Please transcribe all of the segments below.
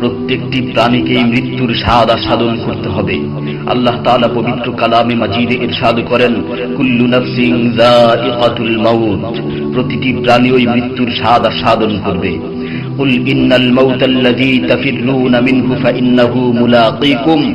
প্রত্যেকটি প্রাণীকেই মৃত্যুর স্বাদ আস্বাদন করতে হবে। আল্লাহ তাআলা পবিত্র কালামে মাজিদে ইরশাদ করেন, কুল্লু নাফসিন যায়িকাতুল মাউত প্রতিটি প্রাণী ওই মৃত্যুর স্বাদ আস্বাদন করবে। কুল ইন্নাল الذي تفرون মিনহু ফাইন্নাহু মুলাকীকুম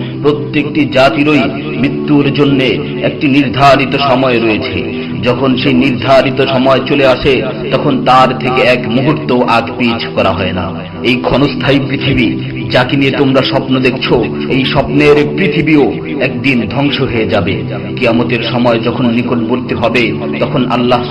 প্রত্যেকটি জাতিরই মৃত্যুর জন্য একটি নির্ধারিত সময় রয়েছে। যখন সেই নির্ধারিত সময় চলে আসে, তখন তার থেকে এক মুহূর্ত আগ পিছ করা হয় না। এই ক্ষণস্থায়ী পৃথিবী, যাকে নিয়ে তোমরা স্বপ্ন দেখছ, এই স্বপ্নের পৃথিবীও একদিন ধ্বংস হয়ে যাবে। কিয়ামতের সময় যখন নিকটবর্তী হবে, তখন আল্লাহ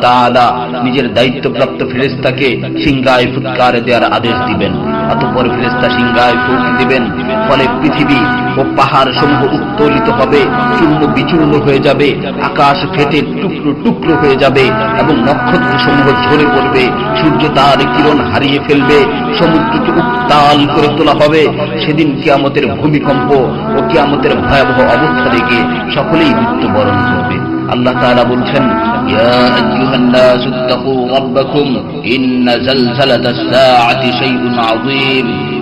তাআলা নিজের দায়িত্বপ্রাপ্ত ফেরেস্তাকে সিংহায় ফুৎকার দেওয়ার আদেশ দিবেন। অতঃপর ফেরেশতা সিংহায় ফুট দিবেন। ফলে পৃথিবী ও পাহাড় সমূহ উত্তোলিত হবে, চূর্ণ বিচূর্ণ হয়ে যাবে, আকাশ ফেটে টুকরো টুকরো হয়ে যাবে এবং নক্ষত্র সমূহ ঝরে পড়বে, সূর্য তার কিরণ হারিয়ে ফেলবে, সমুদ্রকে উত্তাল করে তোলা হবে, সেদিন কিয়ামতের ভূমিকম্প ও কিয়ামতের ভয়াবহ অবস্থা দেখে সকলেই মৃত্যুবরণ করবে। আল্লাহ তাআলা বলছেন জালজালাতাস সাআতি শাইউন আযীম।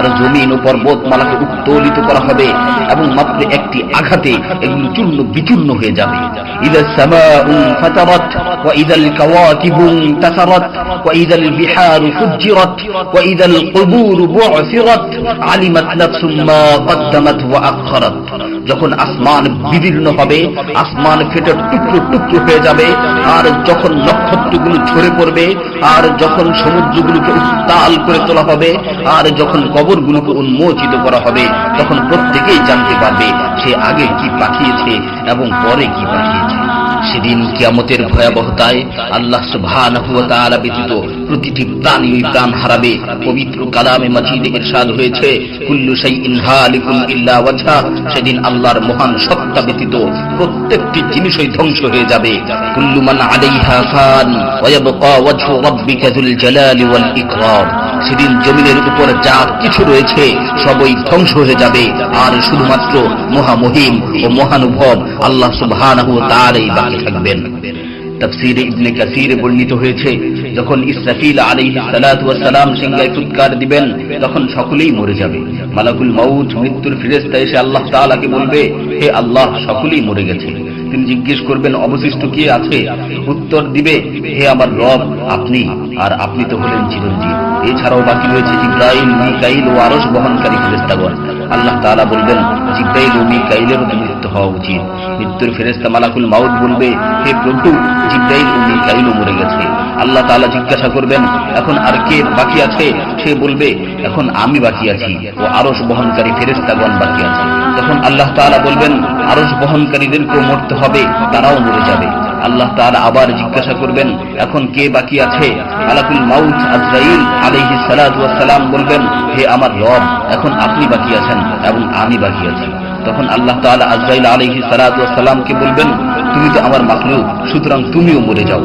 আর জমিন ও পর্বতমালাকে উত্তোলিত করা হবে এবং মাত্র একটি আঘাতে এগুলো চূর্ণ বিচূর্ণ হয়ে যাবে। ইদা সামাউ ফাতারাত, ওয়া ইদাল কাওয়াকিবু তাসারাত, ওয়া ইদাল বিহারু ফুজ্জিরাত, ওয়া ইদাল কুবুর আলিমাত নাফসুম মা কদ্দামাত ওয়া যখন আসমান বিদীর্ণ হবে, আসমান ফেটে টুকরো টুকরো হয়ে যাবে, আর যখন নক্ষত্রগুলো ঝরে পড়বে, আর যখন সমুদ্রগুলোকে উত্তাল করে তোলা হবে, আর যখন কবরগুলোকে উন্মোচিত করা হবে। তখন প্রত্যেকেই জানতে পারবে সে আগে কি পাঠিয়েছে এবং পরে কি পাঠিয়েছে। সেদিন কিয়ামতের ভয়াবহতায় আল্লাহ সুবহানাহু ব্যতীত প্রতিটি প্রাণী প্রাণ হারাবে। পবিত্র কালামে মাজিদে ইরশাদ হয়েছে, কুল্লু শাইইন হালিকুন ইল্লা ওয়াজহা। সেদিন আল্লাহর মহান সত্তা ব্যতীত প্রত্যেকটি জিনিসই ধ্বংস হয়ে যাবে। কুল্লু মান আলাইহা ফান ওয়া ওয়াজহু রাব্বিকা জালালি ওয়াল ইকরাম। সেদিন জমিনের উপর যা কিছু রয়েছে, সবই ধ্বংস হয়ে যাবে। আর শুধুমাত্র মহামহিম ও মহানুভব আল্লাহ ওয়া তাআলাই বাকি থাকবেন। তাফসীরে ইবনে বর্ণিত হয়েছে, যখন ইসরাফিল সালাম সিংহায় দিবেন, তখন সকলেই মরে যাবে। মালাকুল মাউত মৃত্যুর ফেরেশতা এসে আল্লাহ তাআলাকে বলবে, হে আল্লাহ, সকলেই মরে গেছে। তিনি জিজ্ঞেস করবেন, অবশিষ্ট কি আছে? উত্তর দিবে, হে আমার রব, আপনি, আর আপনি তো হলেন চিরঞ্জীব। এছাড়াও বাকি রয়েছে জিব্রাইল, মিকাইল ও আরস বহনকারী ফেরেস্তাগণ আল্লাহ তালা বলবেন, জিব্রাইল ও মিকাইলেরও মৃত্যু হওয়া উচিত। মৃত্যুর ফেরেস্তা মালাকুল মাউদ বলবে, হে প্রভু, জিব্রাইল ও মিকাইলও মরে গেছে। আল্লাহ তাআলা জিজ্ঞাসা করবেন, এখন আর কে বাকি আছে? সে বলবে, এখন আমি বাকি আছি ও আরশ বহনকারী ফেরেস্তাগণ বাকি আছে। তখন আল্লাহ তাআলা বলবেন, আরশ বহনকারীদেরকেও মরতে হবে, তারাও মরে যাবে। আল্লাহ তাআলা আবার জিজ্ঞাসা করবেন, এখন কে বাকি আছে? আলাকুল মাউত আজরাইল সালাতু সালাম বলবেন, হে আমার রব, এখন আপনি বাকি আছেন এবং আমি বাকি আছি। তখন আল্লাহ তাআলা আজরাইল সালাতু সালামকে বলবেন, তুমি তো আমার মাখলুক, সুতরাং তুমিও মরে যাও।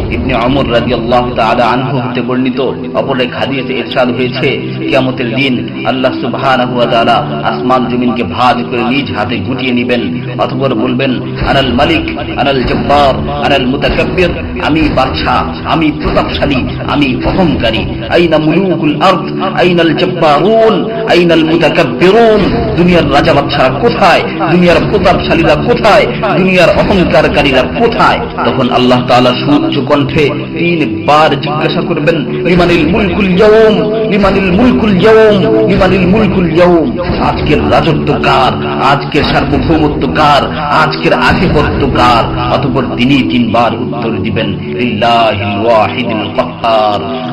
ইবনে অমর রাদিয়াল্লাহু তাআলা আনহু হতে বর্ণিত অপর এক ইরশাদ হয়েছে, কিয়ামতের দিন আল্লাহ তাআলা আসমান জমিনকে ভাঁজ করে নিজ হাতে গুটিয়ে নেবেন। অতঃপর বলবেন, আনাল মালিক, আনাল জব্বার, আনাল মুতাকাব্বির, আমি বাদশা আমি প্রতাপশালী, আমি অহংকারী। আইনা মুলুকুল আরদ, আইনাল জব্বারুন আইনাল মুতাকাব্বিরুন? দুনিয়ার রাজা বাদশারা কোথায়? দুনিয়ার প্রতাপশালীরা কোথায়? দুনিয়ার অহংকারকারীরা কোথায়? তখন আল্লাহ তাআলা সুউচ্চ কণ্ঠে তিনবার জিজ্ঞাসা করবেন লিমানিল মুলকুল ইয়াউম? লিমানিল মুলকুল মুলকুল আজকের রাজত্ব কার? আজকের সার্বভৌমত্ব কার? আজকের আধিপত্য কার? অতঃপর তিনি তিনবার উত্তর দিবেন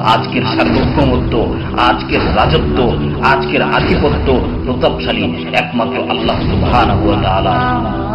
আজকের সার্বভৌমত্ব, আজকের রাজত্ব, আজকের আধিপত্য প্রতাপশালী একমাত্র আল্লাহ সুবহানাহু ওয়া তাআলা।